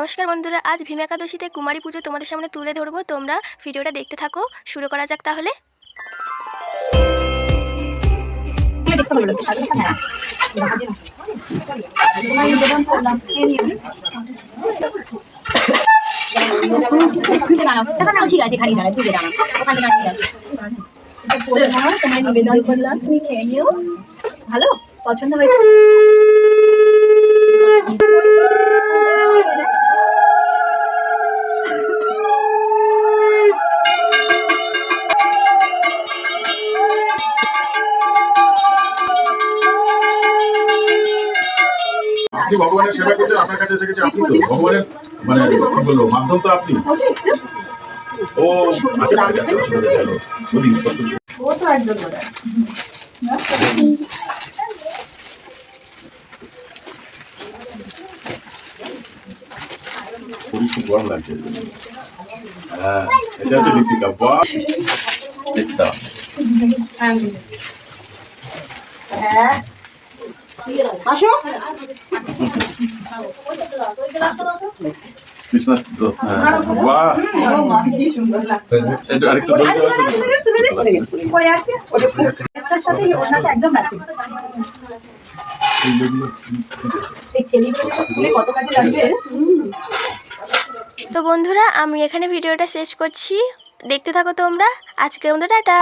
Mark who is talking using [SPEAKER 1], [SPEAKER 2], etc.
[SPEAKER 1] নমস্কার বন্ধুরা, আজ ভীম একাদশীতে কুমারী পুজো তোমাদের সামনে তুলে ধরবো। তোমরা ভিডিওটা দেখতে থাকো, শুরু করা যাক তাহলে।
[SPEAKER 2] ঠিক আছে
[SPEAKER 3] ভালো? পছন্দ হয়েছে?
[SPEAKER 4] আপনি ভগবানের সেবা করছেন, আপনার কাছে এসে গেছে, আপনি তো ভগবানের মানে কি বলব, মাধ্যম তো আপনি। ও আচ্ছা হ্যাঁ এটা
[SPEAKER 3] হ্যাঁ। আসো।
[SPEAKER 4] হ্যাঁ,
[SPEAKER 3] একদম কত লাগবে
[SPEAKER 1] তো বন্ধুরা আমি এখানে ভিডিওটা শেষ করছি। দেখতে থাকো তোমরা। আজকে মতো টাটা।